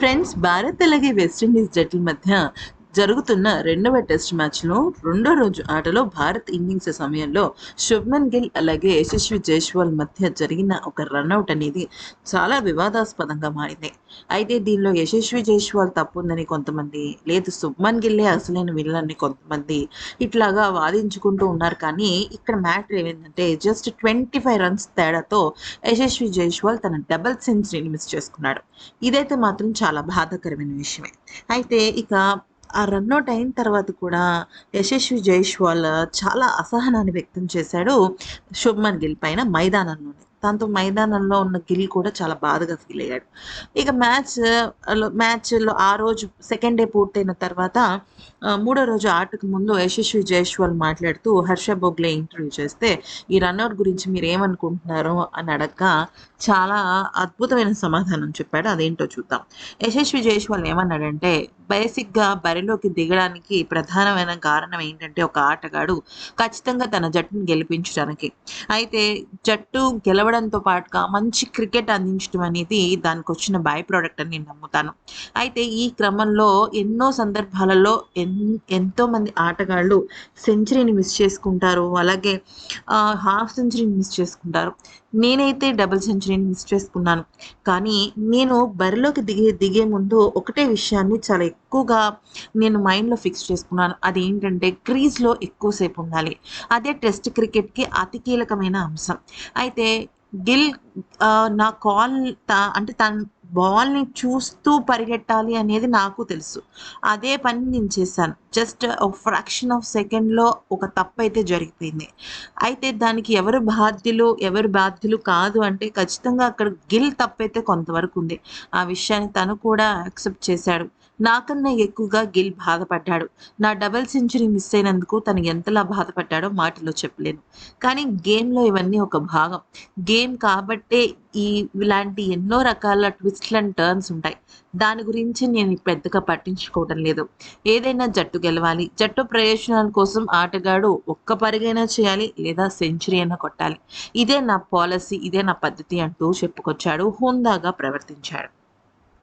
Friends Bharat అలాగే West Indies జట్ల మధ్య జరుగుతున్న రెండవ టెస్ట్ మ్యాచ్లో రెండో రోజు ఆటలో భారత్ ఇన్నింగ్స్ సమయంలో శుభ్మన్ గిల్ అలాగే యశస్వి జైస్వాల్ మధ్య జరిగిన ఒక రన్అట్ అనేది చాలా వివాదాస్పదంగా మారింది. అయితే దీనిలో యశస్వి జైస్వాల్ తప్పుందని కొంతమంది లేదు శుభ్మన్ గిల్లే అసలైన విల్లన్ని కొంతమంది ఇట్లాగా వాదించుకుంటూ ఉన్నారు. కానీ ఇక్కడ మ్యాటర్ ఏమైందంటే జస్ట్ ట్వంటీ ఫైవ్ రన్స్ తేడాతో యశస్వి జైస్వాల్ తన డబల్ సెంచరీని మిస్ చేసుకున్నాడు. ఇదైతే మాత్రం చాలా బాధాకరమైన విషయమే. అయితే ఇక ఆ రన్అట్ అయిన తర్వాత కూడా యశస్వి జైష్వాల్ చాలా అసహనాన్ని వ్యక్తం చేశాడు శుభ్మన్ గిల్ పైన మైదానంలోనే. దాంతో మైదానంలో ఉన్న గిల్ కూడా చాలా బాధగా ఫీల్ అయ్యాడు. ఇక మ్యాచ్ మ్యాచ్లో ఆ రోజు సెకండ్ డే పూర్తయిన తర్వాత మూడో రోజు ఆటకు ముందు యశస్వి జైష్వాల్ మాట్లాడుతూ హర్ష బొగ్లే ఇంటర్వ్యూ చేస్తే ఈ రన్అట్ గురించి మీరు ఏమనుకుంటున్నారు అని అడగగా చాలా అద్భుతమైన సమాధానం చెప్పాడు. అదేంటో చూద్దాం. యశస్వి జైష్వాల్ ఏమన్నాడంటే బేసిక్గా బరిలోకి దిగడానికి ప్రధానమైన కారణం ఏంటంటే ఒక ఆటగాడు ఖచ్చితంగా తన జట్టును గెలిపించడానికి. అయితే జట్టు గెలవ గెలవడంతో పాటుగా మంచి క్రికెట్ అందించడం అనేది దానికి వచ్చిన బై ప్రోడక్ట్ అని నేను నమ్ముతాను. అయితే ఈ క్రమంలో ఎన్నో సందర్భాలలో ఎన్ ఎంతో మంది ఆటగాళ్ళు సెంచరీని మిస్ చేసుకుంటారు. అలాగే హాఫ్ సెంచరీని మిస్ చేసుకుంటారు. నేనైతే డబుల్ సెంచరీని మిస్ చేసుకున్నాను. కానీ నేను బరిలోకి దిగే దిగే ముందు ఒకటే విషయాన్ని చాలా ఎక్కువగా నేను మైండ్లో ఫిక్స్ చేసుకున్నాను. అదేంటంటే క్రీజ్లో ఎక్కువసేపు ఉండాలి. అదే టెస్ట్ క్రికెట్కి అతి కీలకమైన అంశం. అయితే గిల్ ఆ, నా కాల్ అంటే తన బాల్ని చూస్తూ పరిగెట్టాలి అనేది నాకు తెలుసు. అదే పని నేను చేశాను. జస్ట్ ఒక ఫ్రాక్షన్ ఆఫ్ సెకండ్లో ఒక తప్పు అయితే జరిగిపోయింది. అయితే దానికి ఎవరు బాధ్యులు ఎవరు బాధ్యులు కాదు అంటే ఖచ్చితంగా అక్కడ గిల్ తప్పైతే కొంతవరకు ఉంది. ఆ విషయాన్ని తను కూడా యాక్సెప్ట్ చేశాడు. నాకన్నా ఎక్కువగా గిల్ బాధపడ్డాడు. నా డబల్ సెంచరీ మిస్ అయినందుకు తను ఎంతలా బాధపడ్డాడో మాటలో చెప్పలేను. కానీ గేమ్లో ఇవన్నీ ఒక భాగం. గేమ్ కాబట్టే ఈ ఇలాంటి ఎన్నో రకాల ట్విస్ట్లు అండ్ టర్న్స్ ఉంటాయి. దాని గురించి నేను పెద్దగా పట్టించుకోవడం లేదు. ఏదైనా జట్టు గెలవాలి. జట్టు ప్రయోజనాల కోసం ఆటగాడు ఒక్క పరిగైనా చేయాలి లేదా సెంచరీ అయినా కొట్టాలి. ఇదే నా పాలసీ ఇదే నా పద్ధతి అంటూ చెప్పుకొచ్చాడు. హుందాగా ప్రవర్తించాడు.